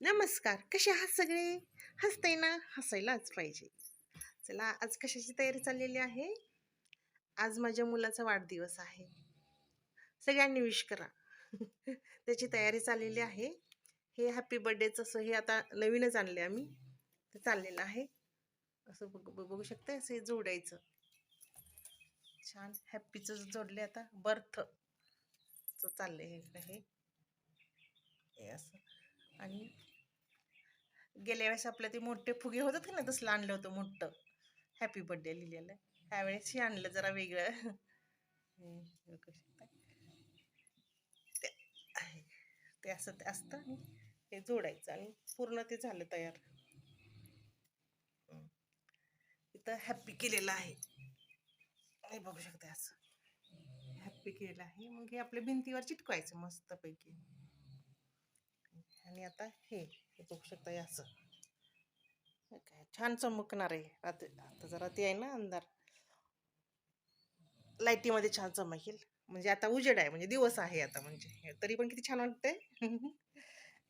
नमस्कार कसे आहात सगळे? हसते ना? हसायलाच पाहिजे. चला आज कशाची तयारी चाललेली आहे? आज माझ्या मुलाचा वाढदिवस आहे. सगळ्यांनी विश करा. त्याची तयारी चाललेली आहे. हे हॅपी बर्थडेचं असं हे आता नवीनच आणले आम्ही. ते चाललेलं आहे. असं बघ बघू शकते? असं हे जोडायचं. छान. हॅपीचं जोडले आता. बर्थ चाललंय हे. हे असं. आणि गेल्या वेळेस आपल्या ते मोठे फुगे होतात की ना तसलं आणलं होतं मोठं. हॅपी बर्थडे लिहिलेलं ह्यावेळेस हे आणलं जरा वेगळं. ते आहे. ते असं ते असतं आणि हे जोडायचं आणि पूर्ण ते झालं तयार. इथं हॅप्पी केलेलं आहे. हे बघू शकता असं. हॅपी केलेलं आहे. मग हे आपल्या भिंतीवर चिटकवायचं मस्तपैकी. आणि आता हे हे बघू शकता याचं असं. काय छान चमकणार आहे. आता आता जरा ते आहे ना अंधार. लाईटीमध्ये छान चमकेल. म्हणजे आता उजेड आहे म्हणजे दिवस आहे आता म्हणजे. हे तरी पण किती छान वाटतंय.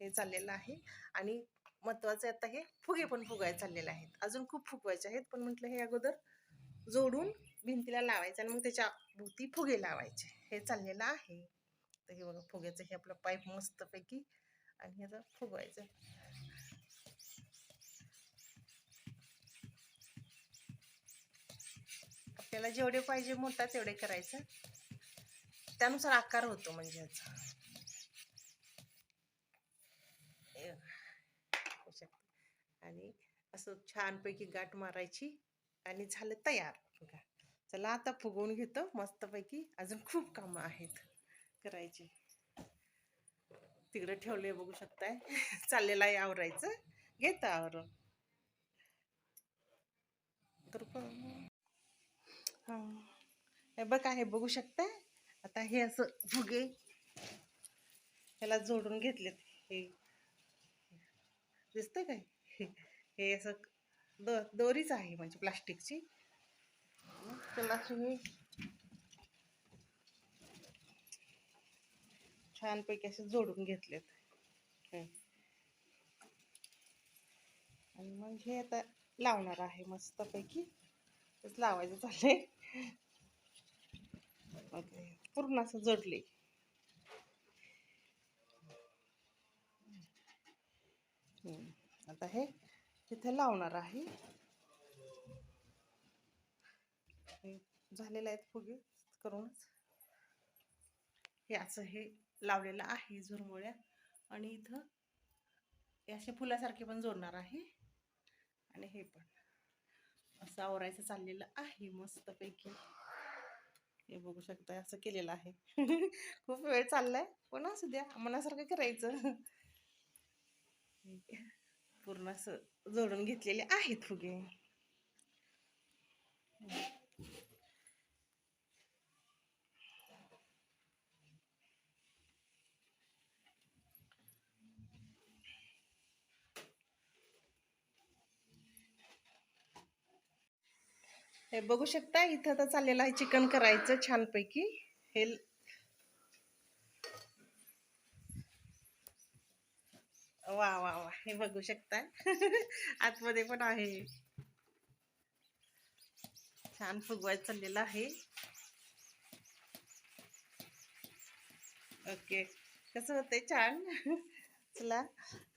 हे चाललेलं आहे. आणि महत्वाचं आता हे फुगे पण फुगायला चाललेले आहेत. अजून खूप फुगवायचे आहेत पण म्हटलं हे अगोदर जोडून भिंतीला लावायचं आणि मग त्याच्या भोवती फुगे लावायचे. हे चाललेलं आहे. तर हे बघा फुग्याचं हे आपलं पाईप मस्तपैकी आणि आता फुगवायचं. आपल्याला जेवढे पाहिजे मोठा तेवढे करायचं. त्यानुसार आकार होतो म्हणजे ह्याचा आणि असं छानपैकी गाठ मारायची आणि झालं तयार. बघा. चला आता फुगवून घेतो. मस्तपैकी अजून खूप कामं आहेत करायची. तिकडे ठेवले बघू शकताय. चाललेलं आहे आवरायचं. घेतं आवरून. तर हे. बघा हे बघू शकताय. आता हे असं फुगे ह्याला जोडून घेतलेत. हे दिसतंय काय? हे- असं द दोरीच आहे म्हणजे प्लास्टिकची. त्याला तुम्ही छानपैकी असे जोडून घेतलेत. आणि मग हे आता लावणार आहे मस्तपैकी. तेच लावायचं चाललंय. पूर्ण असं जोडले आता हे तिथे लावणार आहे. हे झालेलं आहेत फुगे करूनच. हे असं हे लावलेलं आहे झुरमुळ्या आणि इथं हे असे फुलासारखे पण जोडणार आहे. आणि हे पण. असं आवरायचं चाललेलं आहे मस्तपैकी. हे बघू शकता असं केलेलं आहे. खूप वेळ चाललाय पण असू द्या मनासारखं करायचं. पूर्ण असं जोडून घेतलेले आहेत फुगे. हे बघू शकता इथं आता चाललेलं आहे चिकन करायचं छानपैकी. हे वा वा वा हे बघू शकता. आतमध्ये पण आहे. छान फुगवायचं चाललेलं आहे. ओके कसं होतंय छान? चला.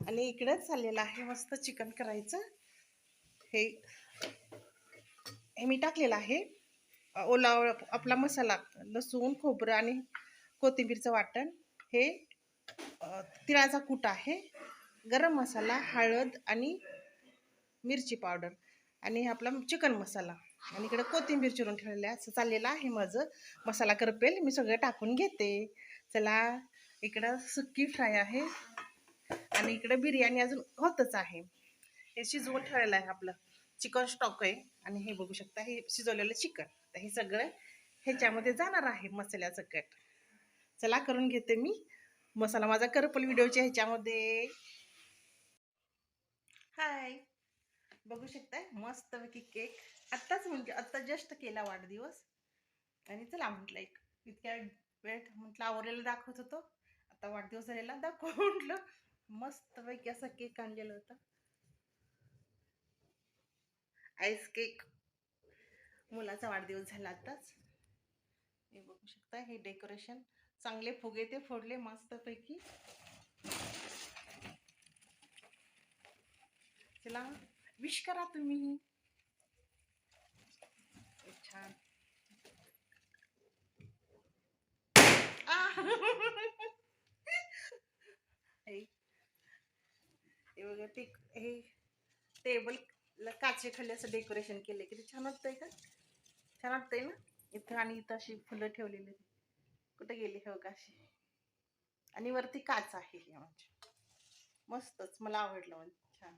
आणि इकडंच चाललेलं आहे मस्त चिकन करायचं. हे हे मी टाकलेलं आहे. ओला आपला मसाला लसूण खोबरं आणि कोथिंबीरचं वाटण. हे तिळाचा कूट आहे. गरम मसाला हळद आणि मिरची पावडर आणि आपला चिकन मसाला. आणि इकडे कोथिंबीर चिरून ठेवलेलं आहे. असं चाललेलं आहे माझं. मसाला करपेल. मी सगळं टाकून घेते. चला इकडं सुक्की फ्राय आहे. आणि इकडं बिर्याणी अजून होतच आहे. हे शिजवून ठेवलेलं आहे आपलं. चिकन स्टॉक आहे. आणि हे बघू शकता हे शिजवलेलं चिकन तर हे सगळं ह्याच्यामध्ये जाणार आहे मसाल्याचं कट चला करून घेते मी. मसाला माझा करपल व्हिडिओच्या ह्याच्यामध्ये. हाय बघू शकताय मस्तपैकी केक आत्ताच म्हणजे आत्ता जस्ट केला वाढदिवस. आणि चला म्हटलं एक इतक्या वेळ म्हटलं आवरलेलं दाखवत होतो. आता वाढदिवस झालेला दाखव म्हटलं. मस्तपैकी असा केक आणलेला होता. आईस केक मुलाचा वाढदिवस झाला आताच. हे बघू शकता हे डेकोरेशन चांगले फुगे ते फोडले मस्तपैकी. चला विश करा तुम्ही. छान. आ! हे हे बघा ते हे टेबल काचे खाली असं डेकोरेशन केले किती छान वाटतंय का? छान वाटतंय ना? इथं आणि इथं अशी फुलं ठेवलेली कुठे गेली हो काशी अशी? आणि वरती काच आहे हे म्हणजे. मस्तच मला आवडलं म्हणजे छान.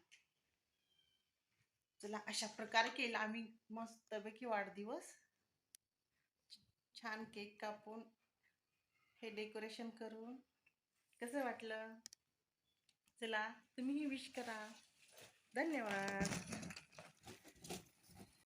चला अशा प्रकारे केला आम्ही मस्तपैकी वाढदिवस. छान केक कापून हे डेकोरेशन करून. कसं वाटलं? चला तुम्हीही विश करा. धन्यवाद.